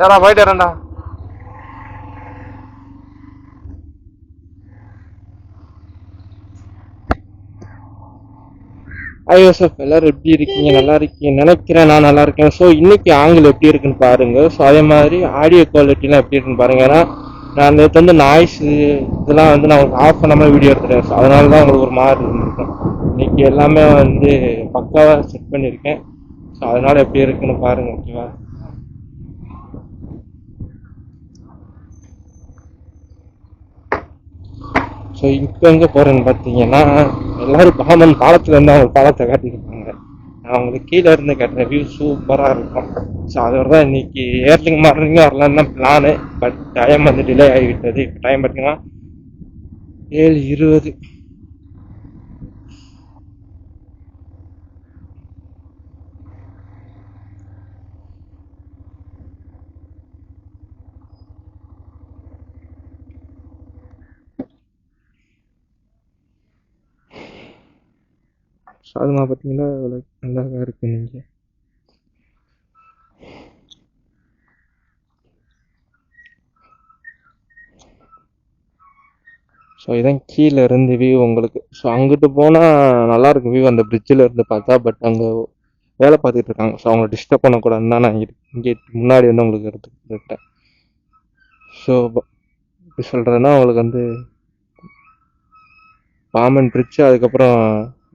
சரிடா போயிட்டு வரேன்டா. ஐயோ சார் எல்லாரும் எப்படி இருக்கீங்க? நல்லா இருக்கீங்க நினைக்கிறேன். நான் நல்லா இருக்கேன். ஸோ இன்னைக்கு ஆங்கிள் எப்படி இருக்குன்னு பாருங்க. ஸோ அதே மாதிரி ஆடியோ குவாலிட்டிலாம் எப்படி இருக்குன்னு பாருங்க. ஏன்னா நான் நேற்று வந்து நாய்ஸ் இதெல்லாம் வந்து நான் உங்களுக்கு ஆஃப் பண்ணாமல் வீடியோ எடுத்துட்டேன் ஸோ அதனால தான் உங்களுக்கு ஒரு மாதிரி இருந்திருக்கும். இன்னைக்கு எல்லாமே வந்து பக்காவாக செட் பண்ணியிருக்கேன். ஸோ அதனால எப்படி இருக்குன்னு பாருங்க ஓகேவா ஸோ இப்போ எங்கே போகிறேன்னு பார்த்தீங்கன்னா எல்லாரும் பாமன் பாலத்துல இருந்து அவங்க பாலத்தை காட்டியிருப்பாங்க நான் அவங்களுக்கு கீழே இருந்து கட்டுற வியூ சூப்பராக இருக்கும். ஸோ அதோட தான் இன்னைக்கு ஏர்லிங் மார்னிங் வரலான்னு தான் பிளானு பட் டைம் வந்து டிலே ஆகிவிட்டது. இப்போ டைம் பார்த்தீங்கன்னா ஏழு இருபது. சாதமாக பார்த்தீங்கன்னா நல்லா இருக்கு நீங்கள் ஸோ இதான் கீழே இருந்து வியூ உங்களுக்கு. ஸோ அங்கிட்டு போனால் நல்லாயிருக்கும் வியூ அந்த பிரிட்ஜில் இருந்து பார்த்தா பட் அங்கே வேலை பார்த்துட்டு இருக்காங்க. ஸோ அவங்கள டிஸ்டர்ப் பண்ணக்கூடாதுன்னு தான் நான் இங்க- இங்கே முன்னாடி வந்து உங்களுக்கு எடுத்துக்கிட்டேன் ஸோ எப்படி சொல்கிறதுன்னா உங்களுக்கு வந்து பாமன் பிரிட்ஜ் அதுக்கப்புறம்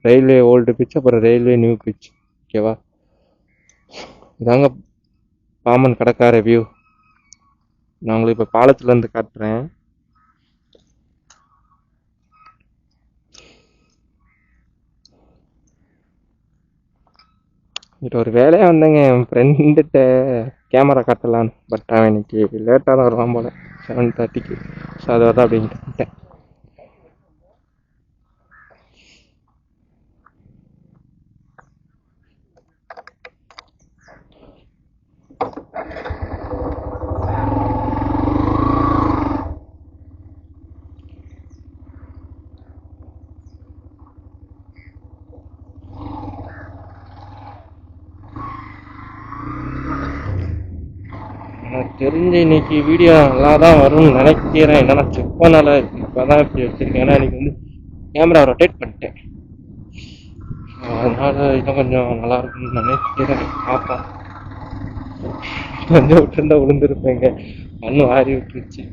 ரயில்வே ஓல்டு பிச் அப்புறம் ரயில்வே நியூ பிச் ஓகேவா இதாங்க பாமன் கடற்கரை வியூ நான் உங்களுக்கு இப்போ பாலத்துலேருந்து காட்டுறேன். இங்கிட்ட ஒரு வேலையாக வந்தேங்க. என் ஃப்ரெண்டுகிட்ட கேமரா காட்டலான்னு. பட் அவன் இன்னைக்கு லேட்டாக தான் வருவான் போல. செவன் தேர்ட்டிக்கு ஸோ அதை தான் அப்படின்ட்டு தெரிஞ்சு இன்னைக்கு வீடியோ நல்லா தான் வரும்னு நினைக்கிறேன். என்னன்னா செக் பண்ணல இப்போ தான் இப்படி வச்சிருக்கேன். ஏன்னா இன்னைக்கு வந்து கேமரா ரொட்டேட் பண்ணிட்டேன். அதனால இன்னும் கொஞ்சம் நல்லா இருக்கும்னு நினைக்கிறேன். பார்ப்போம் கொஞ்சம் விட்டுருந்தா விழுந்திருப்பேங்க. மண்ணு வாரி விட்டுருச்சு.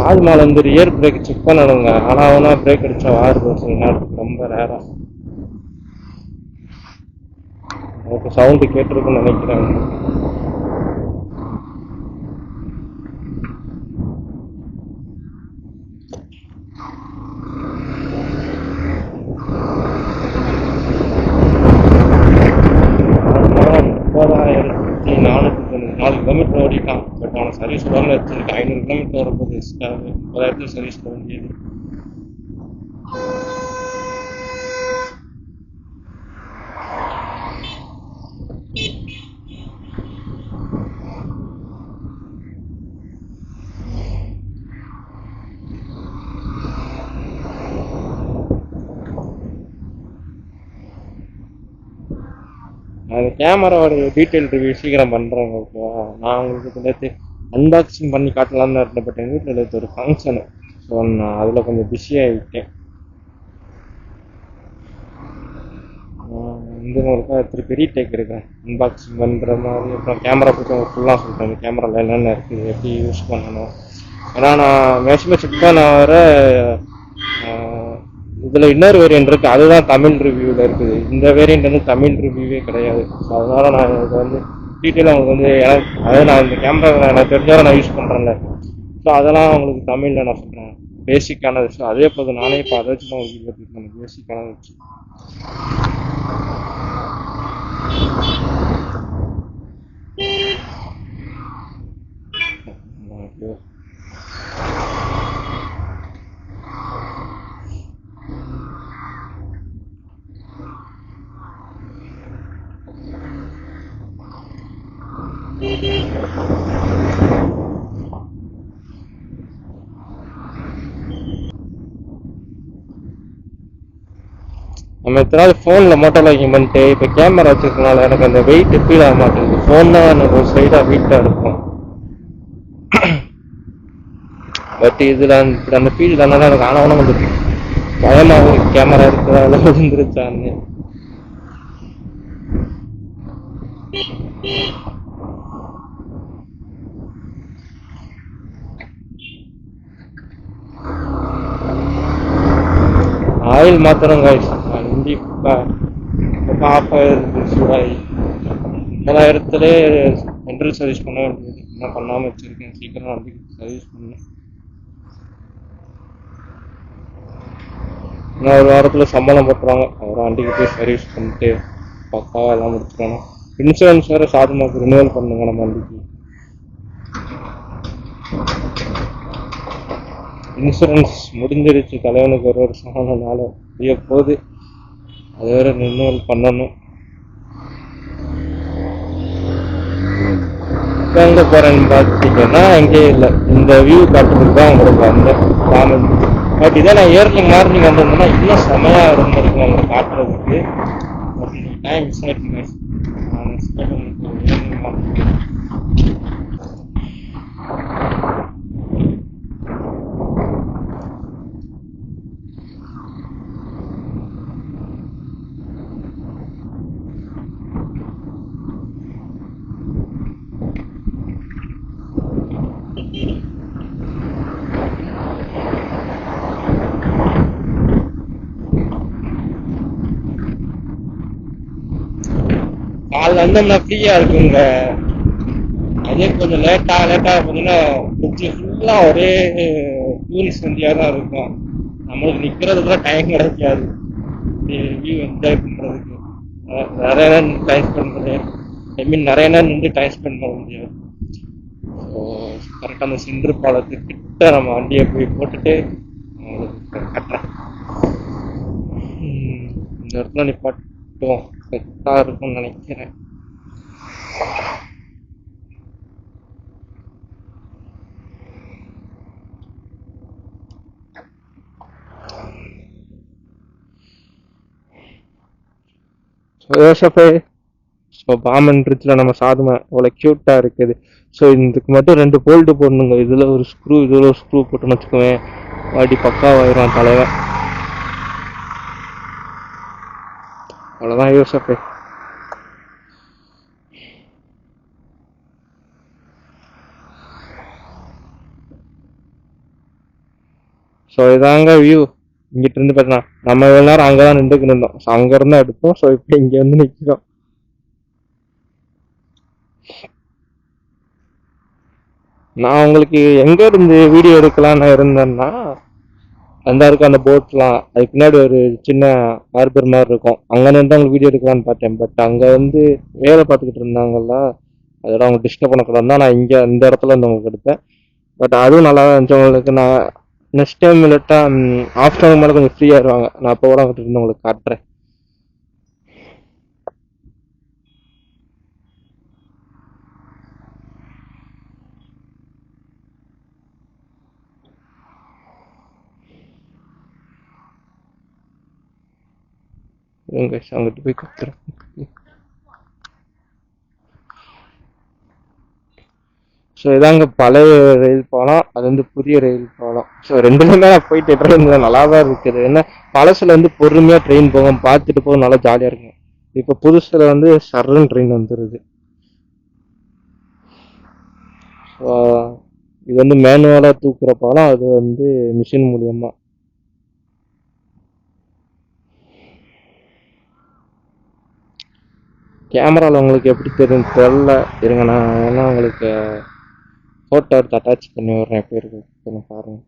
தாஜ்மஹால் வந்து ரியர் பிரேக் செக் பண்ணணுங்க. ஆனால் அவனா பிரேக் அடிச்சா வார் சில ரொம்ப ரேரா எனக்கு சவுண்டு கேட்டிருக்குன்னு நினைக்கிறேன். நாலு கிலோமீட்டர் ஓடிட்டான். பட் அவனை சர்வீஸ் பண்ணல வச்சிருக்கேன் ஐநூறு கிலோமீட்டர் வரும்போது முப்பதாயிரத்துக்கு சர்வீஸ் பண்ண முடியாது. கேமராவோடைய டீட்டெயில் ரிவ்யூ சீக்கிரம் பண்ணுறேங்க ஓகேவா நான் உங்களுக்கு நேற்று அன்பாக்சிங் பண்ணி காட்டலாம்னு இருந்தேன் பட் எங்கள் வீட்டில் நேற்று ஒரு ஃபங்க்ஷனு ஸோ நான் அதில் கொஞ்சம் பிஸியாகிட்டேன் வந்து உங்களுக்கு திரு பெரிய டேக் எடுக்கிறேன் அன்பாக்சிங் பண்ணுற மாதிரி அப்புறம் கேமரா பற்றி உங்களுக்கு ஃபுல்லாக சொல்கிறேன் இந்த கேமராவில் என்னென்ன இருக்குது எப்படி யூஸ் பண்ணணும்? ஏன்னா நான் மேக்ஸிமம் செக் பண்ண வர இதில் இன்னொரு வேரியன்ட் இருக்குது அதுதான் தமிழ் ரிவ்யூவில் இருக்குது. இந்த வேரியன்ட் வந்து தமிழ் ரிவ்யூவே கிடையாது. ஸோ அதனால் நான் இதை வந்து டீட்டெயிலாக உங்களுக்கு வந்து எனக்கு அதாவது நான் இந்த கேமரா எனக்கு தெரிஞ்சவரை நான் யூஸ் பண்ணுறேன்ல ஸோ அதெல்லாம் உங்களுக்கு தமிழில் நான் சொல்கிறேன் பேசிக்கான ஸோ அதே போதும் நானே இப்போ அதை வச்சு தான் உங்களுக்கு வீடியோ பேசிக்கானது Thank you. நம்ம இத்தனை நாள் ஃபோனில் மோட்டர் வாக்கிங் பண்ணிட்டு இப்ப கேமரா வச்சிருக்கனால எனக்கு அந்த வெயிட் ஃபீல் ஆக மாட்டேங்குது. ஃபோன் தான் எனக்கு ஒரு சைடா வெயிட்டாக இருக்கும் பட் இதுல இப்படி அந்த ஃபீல்டு அதனால எனக்கு ஆனவனும் வந்து பயமாகவும் கேமரா இருக்கிறதால விழுந்துருச்சான்னு ஆயில் மாத்திரம் காய்ஸ் கண்டிப்பா ஆஃப் ஆயிருக்கு சூடாகி எல்லா இடத்துல சென்ட்ரல் சர்வீஸ் பண்ண வேண்டியது என்ன பண்ணாமல் வச்சிருக்கேன் சீக்கிரம் வந்து சர்வீஸ் பண்ணேன் இன்னும் ஒரு வாரத்தில் சம்பளம் போட்டுருவாங்க அப்புறம் வண்டிக்கு போய் சர்வீஸ் பண்ணிட்டு பக்காவாக எல்லாம் முடிச்சிடணும் இன்சூரன்ஸ் வேறு சாதமாக ரினியூவல் பண்ணுங்க நம்ம வண்டிக்கு இன்சூரன்ஸ் முடிஞ்சிருச்சு தலைவனுக்கு ஒரு வருஷம் ஆனனால முடிய போகுது. அது வேற ரினுவல் பண்ணணும். இப்போ எங்கே போகிறேன்னு பார்த்தீங்கன்னா இல்லை. இந்த வியூ காட்டுறதுக்கு தான் உங்களுக்கு வந்தேன் காமன் பட் இதே நான் ஏர்லி மார்னிங் வந்திருந்தேன்னா இன்னும் செமையாக இருந்திருக்கும் உங்களுக்கு காட்டுறதுக்கு. டைம் மிஸ் ஆயிடுங்க நான் காலைல வந்தோம்னா ஃப்ரீயா இருக்குங்க. அதே கொஞ்சம் லேட்டா லேட்டா பார்த்தீங்கன்னா பிரிட்ஜு ஃபுல்லா ஒரே டூரிஸ்ட் வண்டியா தான் இருக்கும். நம்மளுக்கு நிக்கிறதுக்குள்ள டைம் கிடைக்காது. வியூ என்ஜாய் பண்றதுக்கு. நிறைய நேரம் டைம் ஸ்பெண்ட் பண்ண? ஐ மீன் நிறைய நேரம் நின்று டைம் ஸ்பெண்ட் பண்ண முடியாது. ஸோ கரெக்டாக அந்த சென்ட்ரு பாலத்துக்கு கிட்ட நம்ம வண்டியை போய் போட்டுட்டு அவங்களுக்கு கட்டுறேன். இந்த இடத்துல நிப்பாட்டும் கரெக்டாக இருக்கும்னு நினைக்கிறேன். யோசப்பே ஸோ eh, பாமன் ரிச்சில் நம்ம சாதமா அவ்வளோ க்யூட்டாக இருக்குது. ஸோ இதுக்கு மட்டும் ரெண்டு போல்ட்டு போடணுங்க. இதில் ஒரு ஸ்க்ரூ இதில் ஒரு ஸ்க்ரூ போட்டுன்னு வச்சுக்குவேன் வாடி பக்காவாயிரும் தலைவன். அவ்வளோதான் யோசப்பே ஸோ இதாங்க வியூ இங்கிட்ட இருந்து பார்த்தீங்கன்னா நம்ம இவ்வளோ நேரம் அங்கே தான் நின்றுக்கு இருந்தோம். ஸோ அங்கே இருந்தால் எடுப்போம் ஸோ இப்போ இங்கே வந்து நிற்கிறோம் நான் உங்களுக்கு எங்கே இருந்து வீடியோ எடுக்கலாம்னு இருந்தேன்னா அந்த இருக்கும் அந்த போட்லாம் அதுக்கு பின்னாடி ஒரு சின்ன ஹார்பர் மாதிரி இருக்கும். அங்கே நின்று உங்களுக்கு வீடியோ எடுக்கலாம்னு பார்த்தேன். பட் அங்கே வந்து வேலை பார்த்துக்கிட்டு இருந்தாங்கல்ல அதோட அவங்க டிஸ்டர்ப் பண்ணக்கூடாது தான் நான் இங்கே இந்த இடத்துல இருந்து உங்களுக்கு எடுத்தேன். பட் அதுவும் நல்லா தான் இருந்துச்சு. உங்களுக்கு நான் நெக்ஸ்ட் டைம் இல்லாட்டா ஆஃப்டர்நூன் மேலே கொஞ்சம் ஃப்ரீயாக இருவாங்க நான் அப்போ கூட அங்கிட்டு இருந்து உங்களுக்கு காட்டுறேன். இருங்க அங்கிட்டு போய் கத்துறேன் ஸோ இதாங்க பழைய ரயில் பாலம் அது வந்து புதிய ரயில் பாலம். ஸோ ரெண்டுலேயுமே நான் போயிட்டு ட்ரெயின் நல்லா தான் இருக்குது. என்ன பழசுல வந்து பொறுமையாக ட்ரெயின் போகும் பார்த்துட்டு போக நல்லா ஜாலியாக இருக்கும் இப்போ புதுசில் வந்து சர்றன் ட்ரெயின் வந்துடுது ஸோ இது வந்து மேனுவலாக தூக்குற பாலம் அது வந்து மிஷின் மூலியமாக கேமராவில் உங்களுக்கு எப்படி தெரியும்? தெரில இருங்க நான் ஏன்னா உங்களுக்கு ஃபோட்டோ எடுத்து அட்டாச் பண்ணி விட்றேன். எப்படி இருக்கு கொஞ்சம் பாருங்க.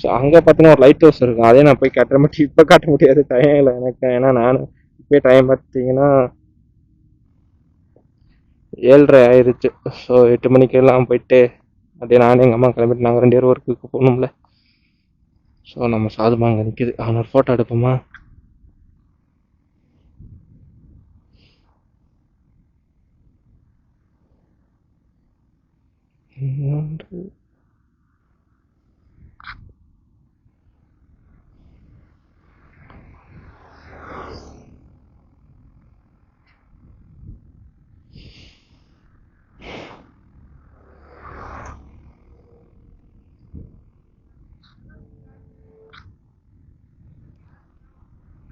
ஸோ அங்கே பார்த்தீங்கன்னா ஒரு லைட் ஹவுஸ் இருக்கும். அதே நான் போய் காட்டுற மட்டும் இப்போ காட்ட முடியாது. டைம் இல்லை எனக்கு ஏன்னா நான் இப்போ டைம் பார்த்தீங்கன்னா ஏழ்ரை ஆயிடுச்சு ஸோ எட்டு மணிக்கெல்லாம் போயிட்டு அப்படியே நானும் எங்கள் அம்மா கிளம்பிட்டு நாங்கள் ரெண்டு பேரும் ஒர்க்குக்கு போகணும்ல. ஸோ நம்ம சாதுமா அங்கே நிற்கிது அவன் ஒரு ஃபோட்டோ எடுப்போமா?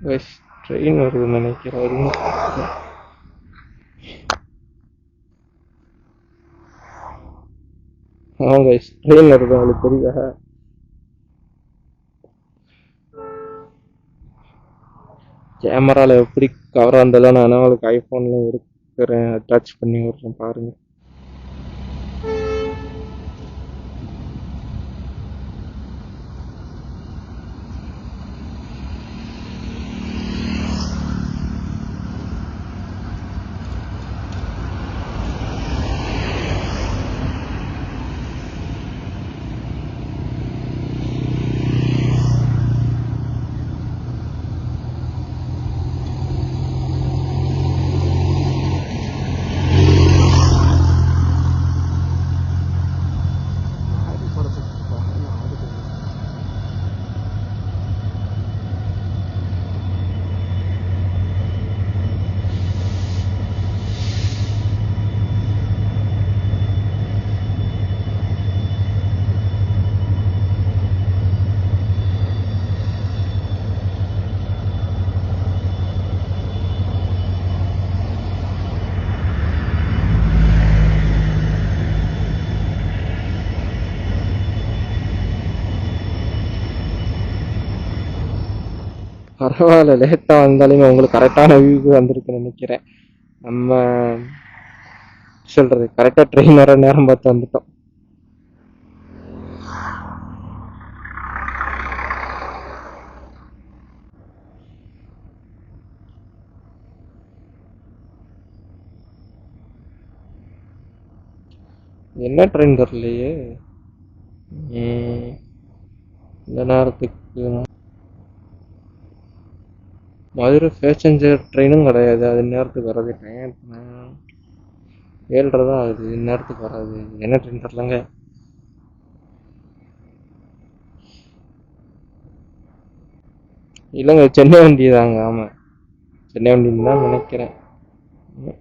இன்னொன்று ட்ரெயின் வருது நினைக்கிறேன் வருங்க ஆ கைஸ் ட்ரெயின் வருது உங்களுக்கு தெரியுதா கேமராவில் எப்படி கவர் இருந்தாலும் நான் உங்களுக்கு ஐஃபோன்ல எடுக்கிறேன் அட்டாச் பண்ணி விடுறேன் பாருங்கள் பரவாயில்ல. லேட்டாக வந்தாலுமே உங்களுக்கு கரெக்டான வியூக்கு வந்திருக்குன்னு நினைக்கிறேன். நம்ம சொல்றது? கரெக்டாக ட்ரெயின் வர நேரம் பார்த்து வந்துட்டோம். என்ன ட்ரெயின் தெரியலையே? இந்த நேரத்துக்கு மதுரை பேசஞ்சர் ட்ரெயினும் கிடையாது. அது நேரத்துக்கு வராது. ட்ரெயின் ஏழரை தான் ஆகுது. இந்நேரத்துக்கு வராது. என்ன ட்ரெயின் தரலங்க இல்லைங்க சென்னை வண்டி தாங்க. ஆமாம் சென்னை வண்டின்னு தான் நினைக்கிறேன். ம்.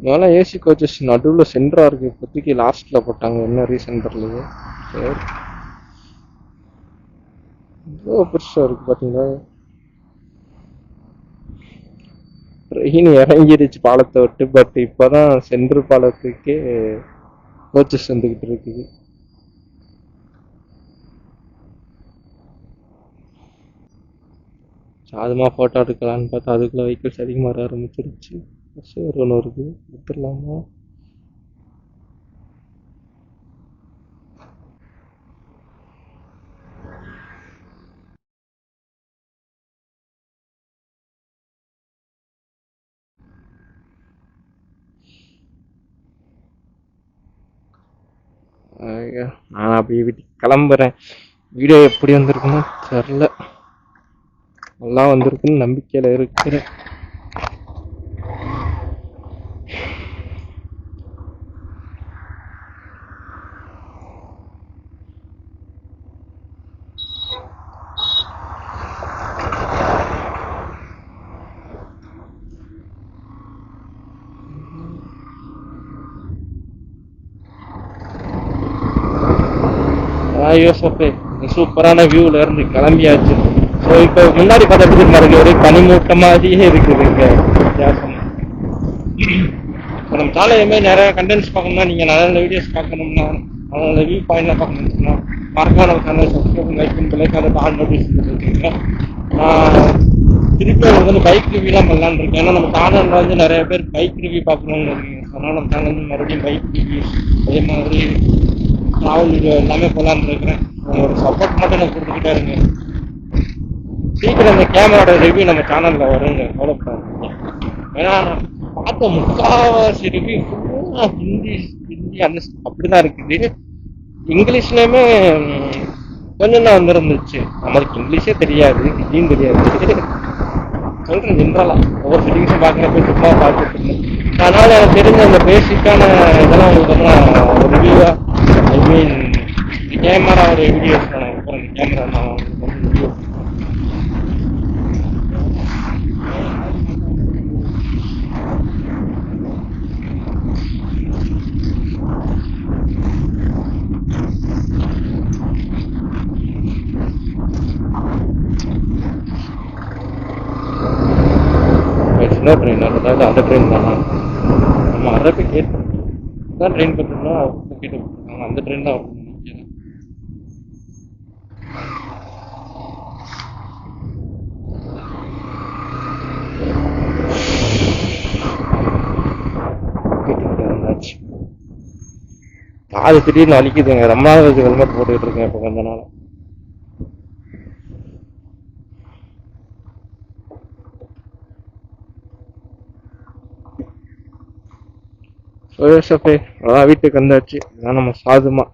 இதெல்லாம் ஏசி கோச்சஸ் நடுவில் சென்டராக இருக்குது இப்போதைக்கு லாஸ்ட்டில் போட்டாங்க. என்ன ரீசன் தெரியல சரி. இவ்வளோ பெருசாக இருக்கு பாத்தீங்களா? ட்ரெயின் இறங்கிடுச்சு பாலத்தை விட்டு பட் இப்போதான் சென்ட்ரு பாலத்துக்கே கோச்சஸ் வந்துக்கிட்டு இருக்குது. சாதமாக ஃபோட்டோ எடுக்கலான்னு பார்த்தா அதுக்குள்ளே வெஹிக்கிள்ஸ் அதிகமாக வர ஆரம்பிச்சிருச்சு. பஸ் ஒரு ஒன்று வருது எடுத்துடலாமா நான் அப்படியே வீட்டுக்கு கிளம்புறேன். வீடியோ எப்படி வந்திருக்குன்னு தெரில நல்லா வந்திருக்குன்னு நம்பிக்கையில் இருக்கிறேன். யோசப்பே சூப்பரான வியூல இருந்து கிளம்பியாச்சு. ஸோ இப்போ முன்னாடி பார்த்துட்டு பாருங்க ஒரே பனிமூட்ட மாதிரியே இருக்குது இங்கே. வித்தியாசம். இப்போ நம்ம சேனல் நிறைய கண்டென்ட்ஸ் பார்க்கணும்னா நீங்க நல்ல நல்ல வீடியோஸ் பார்க்கணும்னா நல்ல நல்ல வியூ பாயிண்ட்லாம் பார்க்கணும்னா மறக்காம நம்ம சேனல் சப்ஸ்கிரைப் லைக் பண்ணி லைக் அதை நோட்டீஸ் நான் திருப்பி உங்களுக்கு வந்து பைக் ரிவியூலாம் பண்ணலான்னு இருக்கேன். ஏன்னா நம்ம சேனல்ல வந்து நிறைய பேர் பைக் ரிவ்யூ பார்க்கணும்னு இருக்கீங்க. அதனால நம்ம சேனல் வந்து மறுபடியும் பைக் ரிவ்யூ அதே மாதிரி டிராவல் வீடியோ எல்லாமே போலான்னு இருக்கிறேன் உங்களோட சப்போர்ட் மட்டும் எனக்கு கொடுத்துக்கிட்டே இருங்க. சீக்கிரம் இந்த கேமராவோட ரிவ்யூ நம்ம சேனலில் வருங்க. கவலைப்படாதீங்க ஏன்னா நான் பார்த்த முக்காவாசி ரிவ்யூ ஃபுல்லாக ஹிந்தி ஹிந்தி அந்த அந்த அப்படிதான் இருக்குது. இங்கிலீஷ்லயுமே கொஞ்சம் தான் வந்துருந்துச்சு. நம்மளுக்கு இங்கிலீஷே தெரியாது ஹிந்தியும் தெரியாது. சொல்றேன் ஜென்ரலாக ஒவ்வொரு ஃபிட்டிங்ஸும் பார்க்குறப்ப சும்மா பார்த்துட்டு இருந்தேன். அதனால எனக்கு தெரிஞ்ச அந்த பேசிக்கான இதெல்லாம் உங்களுக்கு வந்து நான் ரிவ்யூவாக ரிவ்யூவா ஐ மீன் கேமரா ஒரு வீடியோஸ் நான் இருக்கிறேன் கேமரா நான் உங்களுக்கு வந்து வீடியோ சின்ன ட்ரெயின் அதாவது அந்த ட்ரெயின் தானா நம்ம அரபி கேட்டு தான் ட்ரெயின் பார்த்துருந்தோம் கேட்டு விட்டுருக்காங்க அந்த ட்ரெயின் தான் வரும்னு நினைக்கிறேன். காது திடீர்னு வலிக்குதுங்க ரொம்ப நாள் ஹெல்மெட் போட்டுக்கிட்டு இருக்கேன் இப்போ கொஞ்ச நாள். சஃபே அதான் வீட்டுக்கு வந்தாச்சு. இதான் நம்ம சாதுமா.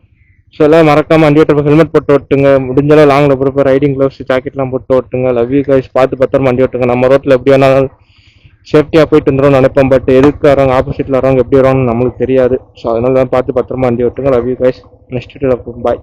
ஸோ எல்லாம் மறக்காம வண்டி ஓட்டுறப்ப ஹெல்மெட் போட்டு ஓட்டுங்க. முடிஞ்சளவு லாங்கில் போகிறப்ப ரைடிங் க்ளவுஸ் ஜாக்கெட்லாம் போட்டு ஓட்டுங்க. லவ் யூ கைஸ் பார்த்து பத்திரமா வண்டி ஓட்டுங்க. நம்ம ரோட்டில் எப்படி வேணாலும் சேஃப்டியாக போயிட்டு வந்துடும் நினைப்போம். பட் எதுக்கு வரவங்க ஆப்போசிட்டில் வரவங்க எப்படி வருவாங்கன்னு நம்மளுக்கு தெரியாது. ஸோ அதனால தான் பார்த்து பத்திரமா வண்டி ஓட்டுங்க. Love you guys next bye